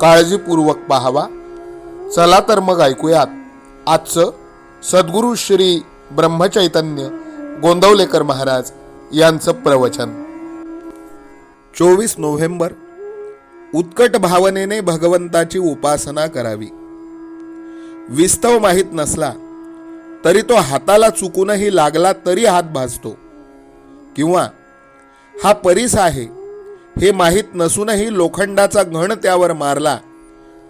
काळजीपूर्वक पाहावा. चला तर मग ऐकूयात. आजचं सद्गुरू श्री ब्रह्मचैतन्य गोंदवलेकर महाराज यांचं प्रवचन. चोवीस नोव्हेंबर उत्कट भावनेने भगवंताची उपासना करावी. विस्तव माहीत नसला तरी तो हाताला चुकूनही लागला तरी हात भाजतो किंवा हा परीस आहे हे माहीत नसूनही लोखंडाचा घण त्यावर मारला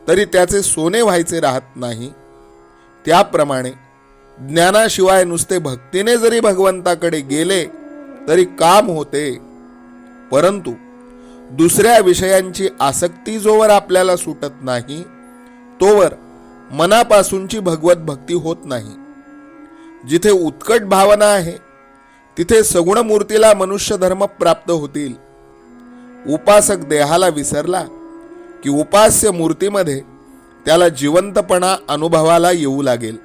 तरी त्याचे सोने व्हायचे राहत नाही. त्याप्रमाणे ज्ञानाशिवाय नुसते भक्तीने जरी भगवंताकडे गेले तरी काम होते. परंतु दुसऱ्या विषयांची आसक्ती जोवर आपल्याला सुटत नाही तोवर मनापासूनची भगवत भक्ती होत नाही. जिथे उत्कट भावना आहे तिथे सगुण मूर्तीला मनुष्य धर्म प्राप्त होतील. उपासक देहाला विसरला की उपास्य मूर्तीमध्ये त्याला जिवंतपणा अनुभवाला येऊ लागेल.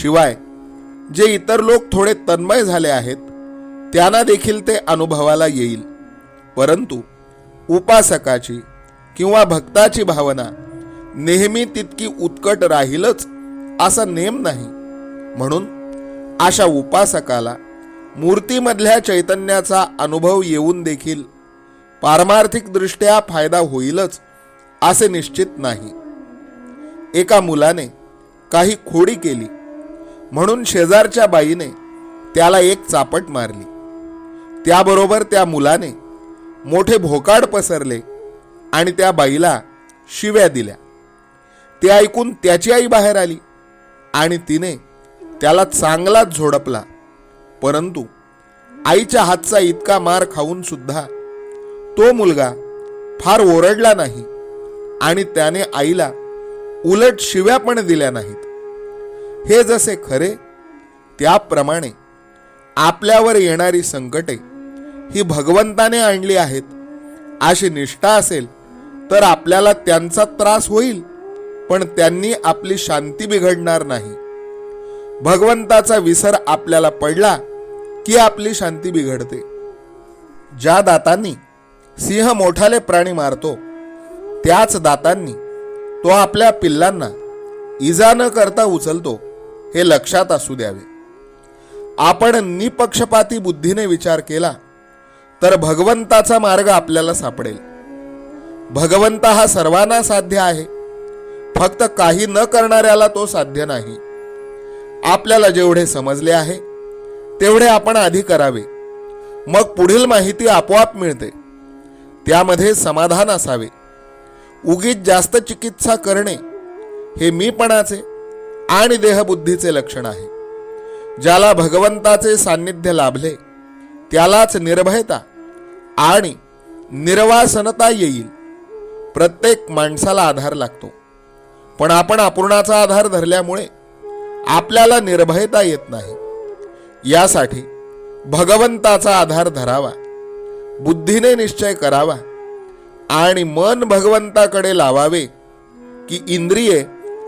शिवाय जे इतर लोक थोडे तन्मय झाले आहेत त्यांना देखील ते अनुभवाला येईल. परंतु उपासकाची किंवा भक्ताची भावना नेहमी तितकी उत्कट राहीलच असा नेम नाही. म्हणून अशा उपासकाला मूर्तीमधल्या चैतन्याचा अनुभव येऊन देखील पारमार्थिकदृष्ट्या फायदा होईलच असे निश्चित नाही. एका मुलाने काही खोडी केली म्हणून शेजारच्या बाईने त्याला एक चापट मारली. त्याबरोबर त्या मुलाने मोठे भोकाड पसरले आणि त्या बाईला शिव्या दिल्या. ते ऐकून त्याची आई बाहेर आली आणि तिने त्याला चांगलाच झोडपला परंतु आईच्या हातचा इतका मार खाऊन सुद्धा तो मुलगा फार ओरडला नाही आणि त्याने आईला उलट शिव्या पण दिल्या नाहीत. हे जसे खरे त्याप्रमाणे आपल्यावर येणारी संकटे ही भगवंताने आणली आहेत. अशी निष्ठा असेल तर आपल्याला त्यांचा त्रास होईल पण त्यांनी आपली शांती बिघडणार नाही. भगवंताचा विसर आपल्याला पडला की आपली शांती बिघडते. ज्या दातांनी सिंह मोठाले प्राणी मारतो. त्याच दातांनी तो आपल्या पिल्लांना इजा न करता उचलतो हे लक्षात असू द्यावे. आपण निपक्षपाती बुद्धीने विचार केला तर भगवंताचा मार्ग आपल्याला सापडेल. भगवंत हा सर्वांना साध्य आहे. फक्त काही न करणाऱ्याला तो साध्य नाही. आपल्याला जेवढे समजले आहे तेवढे आपण आधी करावे. मग पुढील माहिती आपोआप मिळते. त्यामध्ये समाधान असावे. उगीच जास्त चिकित्सा करणे हे मीपणाचे आणि देहबुद्धीचे लक्षण आहे. ज्याला भगवंताचे सान्निध्य लाभले त्यालाच निर्भयता आणि निर्वासनता येईल. प्रत्येक माणसाला आधार लागतो. पण आपण अपूर्णाचा आधार धरल्यामुळे आपल्याला निर्भयता येत नाही. यासाठी भगवंताचा आधार धरावा. बुद्धीने निश्चय करावा आणि मन भगवंताकडे लावावे की इंद्रिये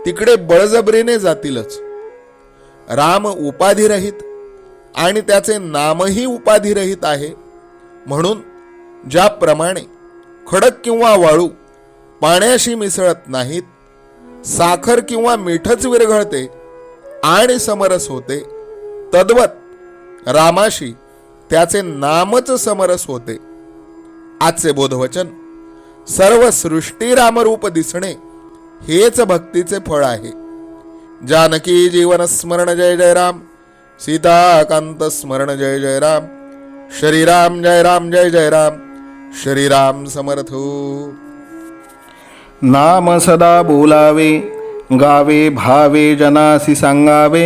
तिकडे बळजबरीने जातीलच. राम उपाधिरहित आणि त्याचे नामही उपाधिरहित आहे. म्हणून ज्याप्रमाणे खडक किंवा वाळू पाण्याशी मिसळत नाहीत साखर किंवा मीठच विरघळते आणि समरस होते तद्वत रामाशी त्याचे नामच समरस होते. आजचे बोधवचन सर्व सृष्टी रामरूप दिसणे हेच भक्तीचे फळ आहे. जानकी जीवन स्मरण जय जय राम सीताकांत स्मरण जय जय राम श्रीराम जय राम जय जय राम श्रीराम समर्थ हो. नाम सदा बोलावे गावे भावे जनासी सांगावे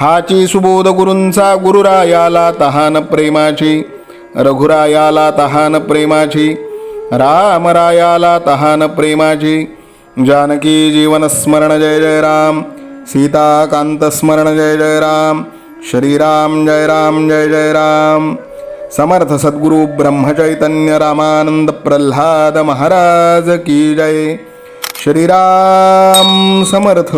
हाची सुबोध गुरूंचा गुरुरायाला तहान प्रेमाची. रघुरायाला तहान प्रेमाची. रामरायाला तहान प्रेमाची. जानकी जीवन स्मरण जय जय राम. सीताकांत स्मरण जय जय राम. श्रीराम जय राम जय जय राम. समर्थ सद्गुरु ब्रह्मचैतन्य रामानंद प्रल्हाद महाराज की जय. श्रीराम समर्थ.